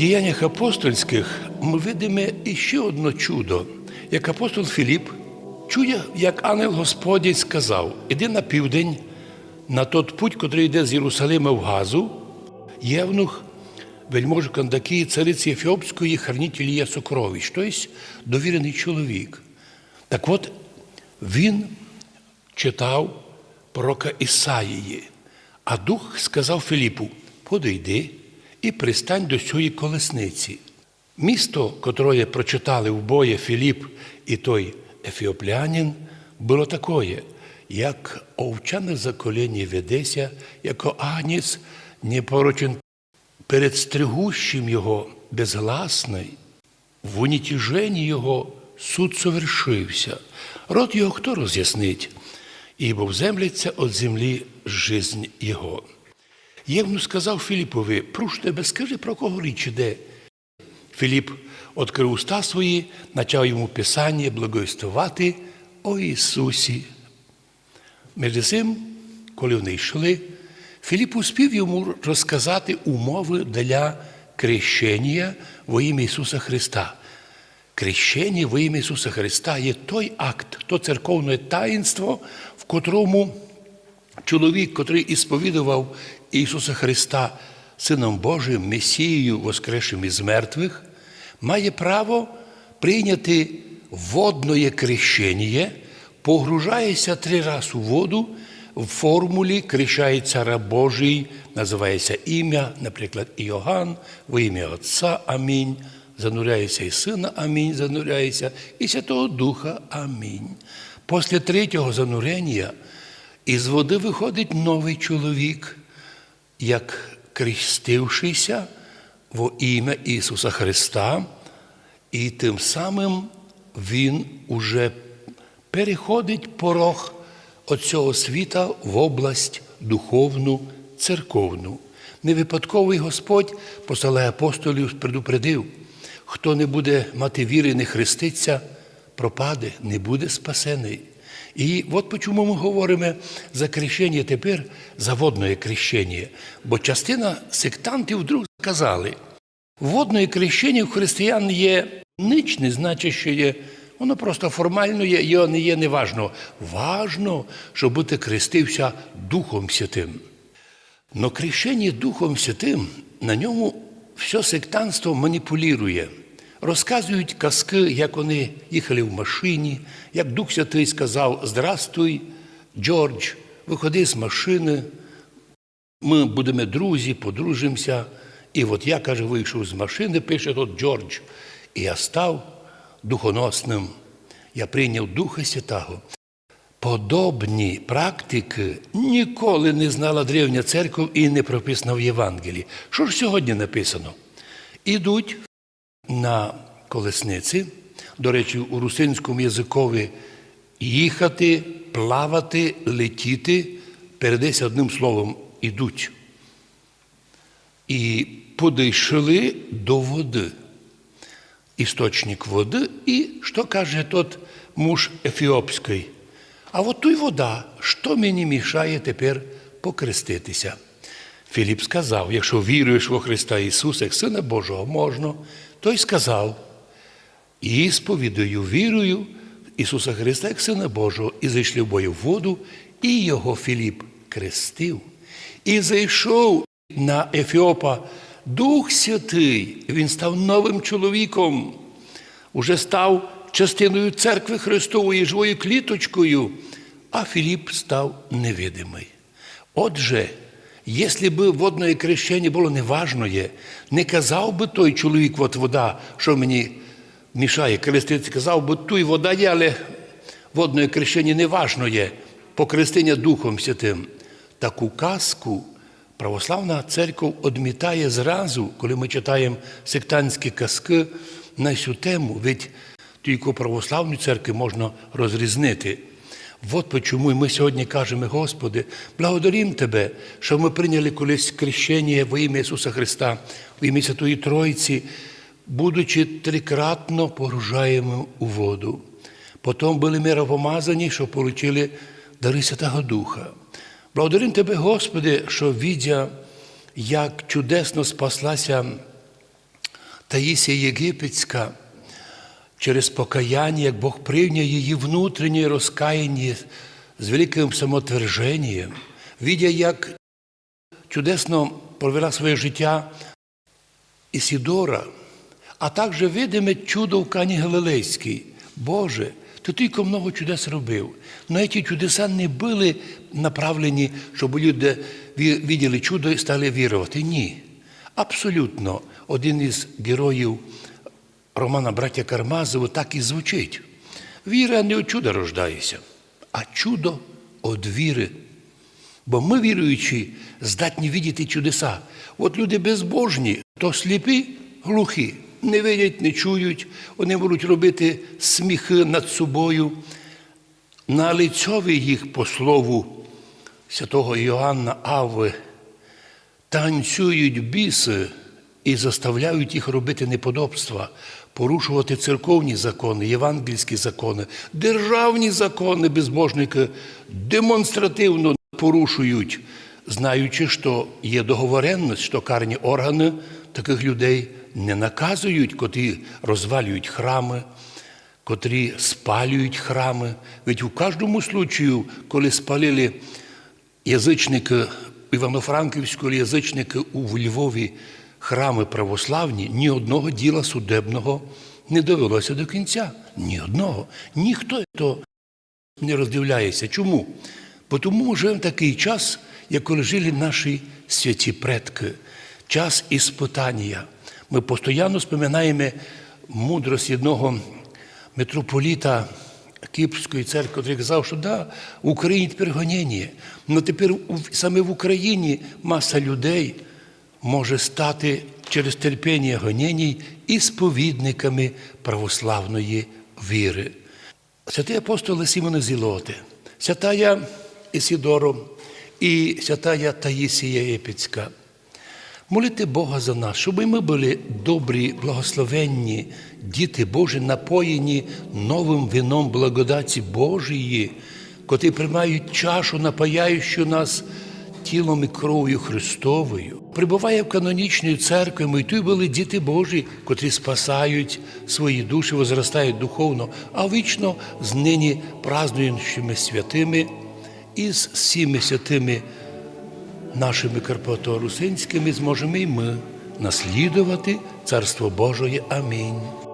діяннях апостольських ми видимо іще одне чудо, як апостол Філіп чує, як ангел Господній сказав: іди на південь, на тот путь, котрий йде з Єрусалима в Газу, євнух, вельможу Кандакії, цариці Ефіопської, хранитель є сокровищ, тобто довірений чоловік. Так от він читав пророка Ісаїї, а дух сказав Філіпу: подійди і пристань до цієї колесниці. Місто, котре прочитали в боє Філіп і той ефіоплянин, було такое, як овчане закоління ведеся, як агніс непорочен перед стригущим його безгласний, в унітіженні його суд совершився. Род його хто роз'яснить? Ібо вземляться від землі жизнь його. Євну сказав Філіпові, пруш тебе, скажи, про кого річ іде. Філіп відкрив уста свої, почав йому Писання благовістувати о Ісусі. Між цим, коли вони йшли, Філіп успів йому розказати умови для крещення во ім'я Ісуса Христа. Крещення во ім'я Ісуса Христа є той акт, то церковне таїнство, в котрому чоловік, котрий ісповідував Ісуса Христа Сином Божим, Месією, воскресшим із мертвих, має право прийняти водне крещення, погружається три рази у воду, в формулі крещається раб Божий, називається ім'я, наприклад, Іоганн, во ім'я Отця Амінь, зануряється і Сина Амінь, зануряється, і Святого Духа Амінь. Після третього занурення із води виходить новий чоловік, як крестившийся во ім'я Ісуса Христа, і тим самим Він уже переходить порог від цього світа в область духовну, церковну. Не випадковий Господь посилає апостолів предупредив, хто не буде мати віри, не хреститься, пропаде, не буде спасений. І от чому ми говоримо за крещення тепер, за водне крещення. Бо частина сектантів вдруг сказали, водне крещення в християн є ніч не значить, що є. Воно просто формально є, його не є неважно. Важно, щоб бути хрестився Духом Святим. Но крещення Духом Святим на ньому все сектантство маніпулює. Розказують казки, як вони їхали в машині, як Дух Святий сказав: Здрастуй, Джордж, виходи з машини, ми будемо друзі, подружимося. І от я, каже, вийшов з машини, пише тут Джордж, і я став духоносним. Я прийняв Духа Святого. Подобні практики ніколи не знала древня церква і не прописано в Євангелії. Що ж сьогодні написано? Ідуть на колесниці, до речі, у русинському язикові їхати, плавати, летіти, передайся одним словом, ідуть. І подійшли до води. Істочник води, і що каже тот муж ефіопський? А от той вода, що мені мішає тепер покреститися? Філіп сказав: якщо віруєш во Христа Ісуса, як Сина Божого, можна, той сказав, і сповідую, вірую Ісуса Христа, як Сина Божого, і зайшли в бою в воду, і його Філіп крестив, і зайшов на Ефіопа Дух Святий, він став новим чоловіком, уже став частиною церкви Христової живою кліточкою, а Філіп став невидимий. Отже, якщо б водне крещення було неважне, не казав би той чоловік, от вода, що мені мішає креститися, казав би, туй вода є, але водне крещення неважно є, покрестення Духом Святим. Таку казку православна церква одмітає зразу, коли ми читаємо сектантські казки на цю тему, ведь тільки православну церкву можна розрізнити. От чому ми сьогодні кажемо, Господи, благодарим Тебе, що ми прийняли колись крещення во ім'я Ісуса Христа, в ім'я Святої Тройці, будучи трикратно погружаємо у воду. Потім були миропомазані, що отримали дари Святого Духа. Благодарим Тебе, Господи, що віддя, як чудесно спаслася Таїсія Єгипетська через покаяння, як Бог прийняв її внутрішнє розкаяння з великим самотверженням, видя, як чудесно провела своє життя Ісідора, а також видиме чудо в Кані Галилейській. Боже, ти тільки много чудес робив. Но ці чудеса не були направлені, щоб люди виділи чудо і стали вірувати. Ні. Абсолютно. Один із героїв романа Браття Кармазова так і звучить. Віра не від чуда рождається, а чудо від віри. Бо ми, віруючі, здатні видіти чудеса. От люди безбожні, то сліпі, глухі, не видять, не чують, вони будуть робити сміхи над собою. На лицьові їх, по слову святого Іоанна Авви, танцюють біси і заставляють їх робити неподобства, порушувати церковні закони, євангельські закони, державні закони безбожники демонстративно порушують, знаючи, що є договоренність, що карні органи таких людей не наказують, котрі розвалюють храми, котрі спалюють храми. Ведь у кожному случаю, коли спалили язичники Івано-Франківського язичники у Львові храми православні, ні одного діла судебного не довелося до кінця. Ні одного. Ніхто то не роздивляється. Чому? Бо тому живемо такий час, як жили наші святі предки, час іспитання. Ми постійно споминаємо мудрость одного митрополіта Кіпрської церкви, який казав, що да, в Україні тепер гоніння. Але тепер саме в Україні маса людей може стати через терпіння гонінь і сповідниками православної віри. Святий апостол Сімона Зілоти, святая Ісідоро і святая Таїсія Єпіцька. Молити Бога за нас, щоб ми були добрі, благословенні, діти Божі, напоєні новим вином благодаті Божої, котрі приймають чашу, напаяючи нас тілом і кров'ю Христовою. Прибуває в канонічній церкві, ми й були діти Божі, котрі спасають свої душі, возростають духовно, а вічно з нині празднуючими святими і з всіми святими нашими карпато-русинськими зможемо і ми наслідувати Царство Божої. Амінь.